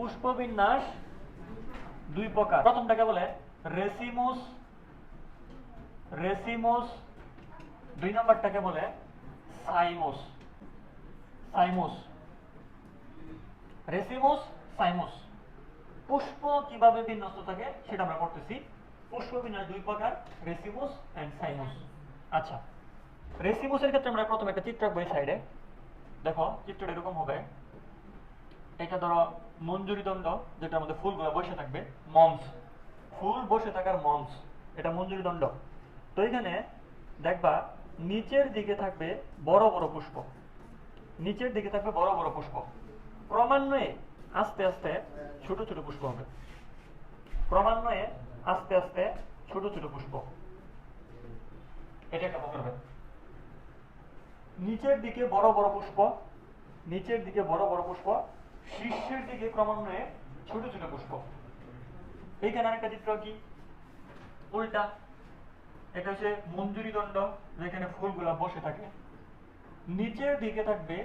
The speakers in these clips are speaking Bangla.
পুষ্পবিন্যাস দুই প্রকার। প্রথমটাকে বলে রেসিমুস রেসিমুস। দুই নম্বরটাকে বলে সাইমুস। সাইমুস। রেসিমুস, সাইমুস। পুষ্প কীভাবে বিন্যস্ত থাকে সেটা আমরা করতেছি পুষ্প বিন্যাস দুই প্রকার, রেসিমুস এন্ড সাইমুস। আচ্ছা রেসিমুসের ক্ষেত্রে আমরা প্রথমে একটা চিত্র আঁকবো এই সাইডে দেখো, চিত্রটা এরকম হবে। এটা ধরো মঞ্জুরি দণ্ড, যেটার মধ্যে ফুলগুলো বসে থাকবে, মঞ্চ। ফুল বসে থাকার মঞ্চ, এটা মঞ্জুরি দণ্ড। তো এখানে দেখবা, নিচের দিকে থাকবে বড় বড় পুষ্প। নিচের দিকে থাকবে বড় বড় পুষ্প। ক্রমান্বয়ে আস্তে আস্তে ছোট ছোট পুষ্প হবে। ক্রমান্বয়ে আস্তে আস্তে ছোট ছোট পুষ্প। এটা একটা প্রকার নিচের দিকে বড় বড় পুষ্প, নিচের দিকে বড় বড় পুষ্প শীর্ষের দিকে ক্রমান্বয়ে ছোট ছোট পুষ্প। এইখানে আরেকটা চিত্র কি? উল্টা। এটা হচ্ছে মঞ্জুরি দণ্ড, যেখানে ফুলগুলা বসে থাকে। নিচের দিকে থাকবে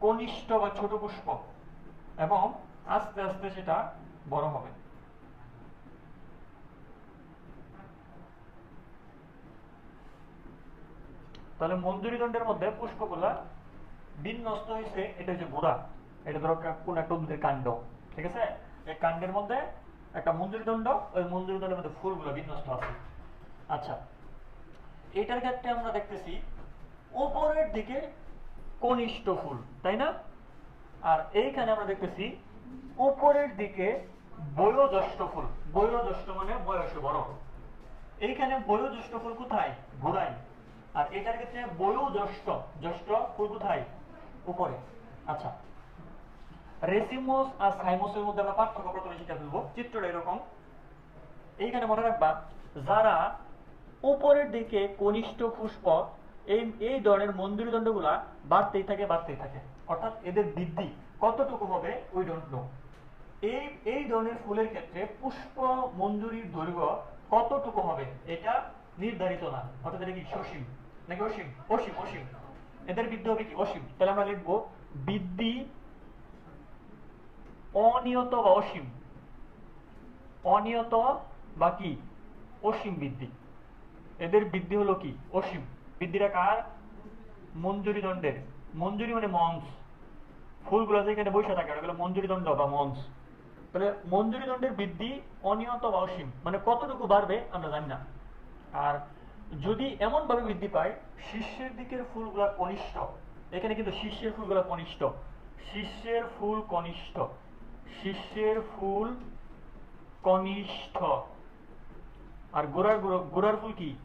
কনিষ্ঠ বা ছোট পুষ্প, এবং আস্তে আস্তে সেটা বড় হবে। তাহলে মঞ্জুরি দণ্ডের মধ্যে পুষ্পগুলা বিন্যস্ত হয়েছে, এটা হচ্ছে গোড়া এটা ধরো কোন একটা উদ্ভিদের কাণ্ড, ঠিক আছে? এই কাণ্ডের মধ্যে একটা মঞ্জুরি দণ্ড, ওই মঞ্জুরি দণ্ডের মধ্যে ফুলগুলো বিন্যস্ত আছে। আচ্ছা এটার ক্ষেত্রে আমরা দেখতেছি উপরের দিকে কনিষ্ঠ ফুল, তাই না? আর এইখানে আমরা দেখতেছি উপরের দিকে বয়োজ্যেষ্ঠ ফুল। বয়োজ্যেষ্ঠ মানে বয়সে বড়। এইখানে বয়োজ্যেষ্ঠ ফুল কোথায়? গোড়ায় আর এটার ক্ষেত্রে বয়োজ্যেষ্ঠ, জ্যেষ্ঠ ফুল কোথায়? উপরে। আচ্ছা রেসিমোস আর সাইমোসের মধ্যে আমরা পার্থক্য প্রথমে শিখে ফেলব। চিত্রটা এরকম। এইখানে মনে রাখবা, যারা উপরের দিকে কনিষ্ঠ পুষ্প এই এই ধরনের মন্দির দণ্ডগুলা বাড়তেই থাকে বাড়তেই থাকে। অর্থাৎ এদের বৃদ্ধি কতটুকু হবে ডোন্ট নো এই এই ধরনের ফুলের ক্ষেত্রে পুষ্প মঞ্জুরির দৈর্ঘ্য কতটুকু হবে, এটা নির্ধারিত না। অর্থাৎ এটা কি, সসীম? নাকি অসীম? অসীম অসীম। এদের বৃদ্ধি হবে কি, অসীম। তাহলে আমরা লিখব, বৃদ্ধি অনিয়ত বা অসীম। অনিয়ত বা কি? অসীম বৃদ্ধি। এদের বৃদ্ধি হলো কি? অসীম। বৃদ্ধিটা কার? মঞ্জুরি দণ্ডের। মঞ্জুরি মানে মঞ্চ। ফুলগুলো যেখানে বসে থাকে, ওগুলো মঞ্জুরি দণ্ড বা মঞ্চ। তাহলে মঞ্জুরি দণ্ডের বৃদ্ধি অনিয়ত বা অসীম মানে কতটুকু বাড়বে আমরা জানি না। আর যদি এমন ভাবে বৃদ্ধি পায়, শীর্ষের দিকের ফুলগুলা কনিষ্ঠ। এখানে কিন্তু শীর্ষের ফুলগুলা কনিষ্ঠ। শীর্ষের ফুল কনিষ্ঠ। শীর্ষের ফুল কনিষ্ঠ। আর গোড়ার গোড়া- গোড়ার ফুল কি?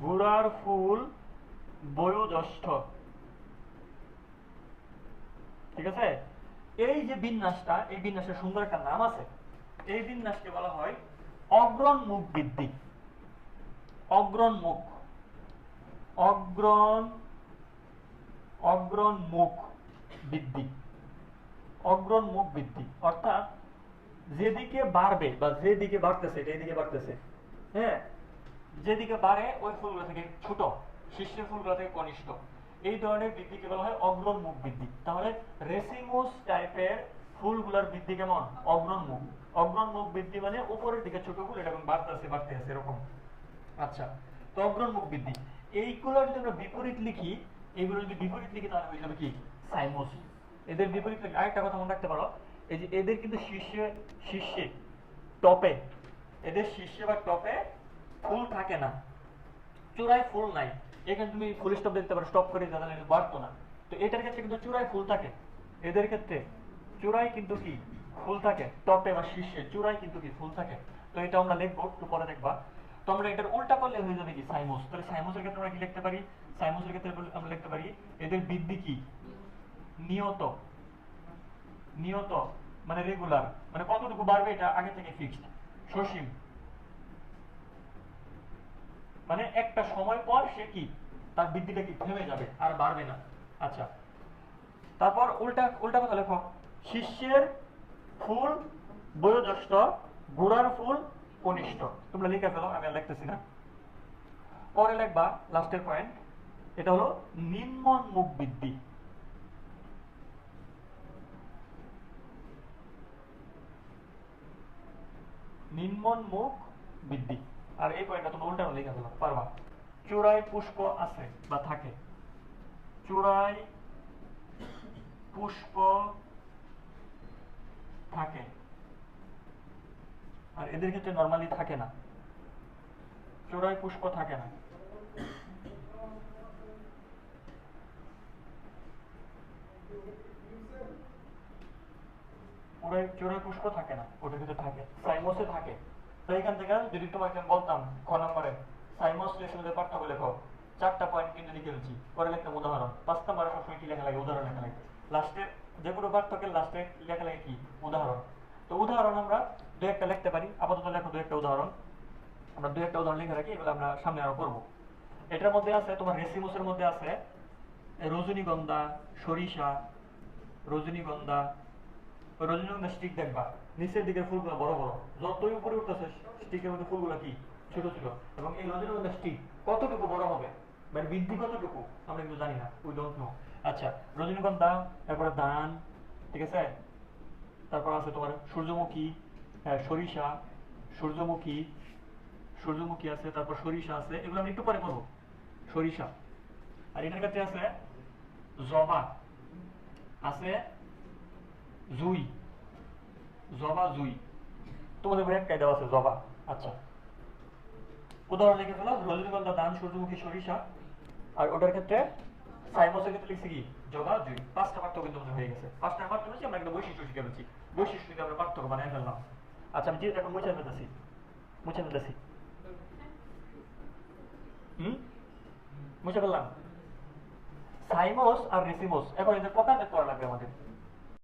গোড়ার ফুল বয়োজ্যেষ্ঠ। ঠিক আছে? এই যে বিন্যাসটা, এই বিন্যাসের সুন্দর একটা নাম আছে। এই বিন্যাসকে বলা হয় অগ্রণ মুখ বৃদ্ধি। অগ্রণ মুখ। অগ্রণ অগ্রণ মুখ বৃদ্ধি। অগ্রণ মুখ বৃদ্ধি, অর্থাৎ যেদিকে বাড়বে বা যেদিকে বাড়তেছে এদিকে বাড়তেছে হ্যাঁ? যেদিকে বাড়ে, ওই ফুলগুলো থেকে ছোট শীর্ষের ফুলগুলো থেকে কনিষ্ঠ। এই ধরনের বৃদ্ধিকে বলা হয়? অগ্রণ মুখ বৃদ্ধি। তাহলে রেসিমোস টাইপের ফুলগুলোর বৃদ্ধি কেমন? অগ্রণ মুখ। অগ্রণ মুখ বৃদ্ধি মানে উপরের দিকে ছোট ফুল এখন বাড়তেছে বাড়তেছে, এরকম। আচ্ছা তো অগ্রণ মুখ বৃদ্ধি। এইগুলো যদি আমরা বিপরীত লিখি এইগুলো যদি বিপরীত লিখি, তাহলে হয়ে যাবে কি? সাইমোস এদের বিপরীত আরেকটা কথা মনে রাখতে পারো, এই যে এদের কিন্তু শীর্ষে শীর্ষে, টপে, এদের শীর্ষে বা টপে ফুল থাকে না। চূড়ায় ফুল নাই। এখানে তুমি ফুল স্টপ দেখতে পারো স্টপ করে দিতে বাড়তো না। তো এটার ক্ষেত্রে কিন্তু চূড়ায় ফুল থাকে। এদের ক্ষেত্রে চূড়ায় কিন্তু কি? ফুল থাকে। টপে বা শীর্ষে চূড়ায় কিন্তু কি? ফুল থাকে। তো এটা আমরা লিখব একটু পরে দেখবা। তো আমরা এটার উল্টা করলে হয়ে যাবে কি? সাইমোস। তাহলে সাইমোসের ক্ষেত্রে আমরা কি লিখতে পারি? সাইমোসের ক্ষেত্রে আমরা লিখতে পারি, এদের বৃদ্ধি কি? নিয়ত। নিয়ত মানে রেগুলার মানে কতটুকু বাড়বে এটা আগে থেকে ফিক্সড সসীম। মানে একটা সময় পর সে কি? তার বৃদ্ধিটা কি থেমে যাবে, আর বাড়বে না। আচ্ছা। তারপর উল্টা উল্টা কথা লেখো। শিষ্যের ফুল বয়োজ্যেষ্ঠ গোড়ার ফুল কনিষ্ঠ। তোমরা লিখে ফেলো, আমি আর লিখতেছি না। পরে লেখবা লাস্টের পয়েন্ট এটা হলো নিম্ন মুখ বৃদ্ধি। নিম্নন্মুখ বৃদ্ধি। আর এই পয়েন্টটা তুমি উল্টানো লেখা দিলাম পারবা? চূড়ায় পুষ্প আছে বা থাকে। চূড়ায় পুষ্প থাকে। আর এদের ক্ষেত্রে নর্মালি থাকে না। চূড়ায় পুষ্প থাকে না। চূড়ায় চূড়ায় পুষ্প থাকে না, ওটার ক্ষেত্রে থাকে। সাইমসে থাকে। তো এখান থেকে যদি তোমাকে বলতাম খ নম্বরে, সাইমস রেশনের পার্থক্য লেখো চারটা পয়েন্ট কিন্তু লিখে দিচ্ছি পরে লিখতাম উদাহরণ। পাঁচ নম্বরে সবসময় কি লেখা লাগে? উদাহরণ লেখা লাগে। লাস্টের যে কোনো পার্থক্যের লাস্টে লেখা লাগে কি? উদাহরণ। তো উদাহরণ আমরা দু একটা লিখতে পারি। আপাতত লেখো দু একটা উদাহরণ। আমরা দু একটা উদাহরণ লিখে রাখি, এগুলো আমরা সামনে আরও করব। এটার মধ্যে আছে, তোমার রেসিমুসের মধ্যে আছে, রজনীগন্ধা, সরিষা, রজনীগন্ধা রজনীগন্ধা স্টিক দেখবা। নিচের দিকের ফুলগুলো বড় বড়। যতই উপরে উঠতেছে স্টিকের মধ্যে ফুলগুলো কি? ছোট ছোট। এবং এই রজনীগন্ধা স্টিক কতটুকু বড় হবে? মানে বৃদ্ধি কতটুকু? আমরা কিন্তু জানি না। উই ডোন্ট নো আচ্ছা রজনীগন্ধা তারপরে ধান ঠিক আছে? তারপর আছে তোমার সূর্যমুখী হ্যাঁ, সরিষা সূর্যমুখী সূর্যমুখী আছে তারপর সরিষা আছে এগুলো আমি একটু পরে করব সরিষা। আর এটার কাছে আছে জবা। আছে জুই। জবা জুই। তোমাদের বইয়ে একটাই দেওয়া আছে জবা। আচ্ছা। উদাহরণ লিখে ফেলো রজনীগন্ধা দান সূর্যমুখী সরিষা। আর ওটার ক্ষেত্রে সাইমসের ক্ষেত্রে লিখছি কি? জবা জুই। পাঁচটা পার্থক্য কিন্তু হয়ে গেছে। পাঁচটা পার্থক্য হচ্ছে আমরা একটা বৈশিষ্ট্য শিখে ফেলছি। বৈশিষ্ট্য থেকে আমরা পার্থক্য বানিয়ে ফেললাম। আচ্ছা আমি যেটা এখন মুছে ফেলতেছি। মুছে ফেলতেছি। হুম? মুছে ফেললাম। সাইমোস আর রেসিমোস। এখন এদের প্রকার করা লাগবে আমাদের।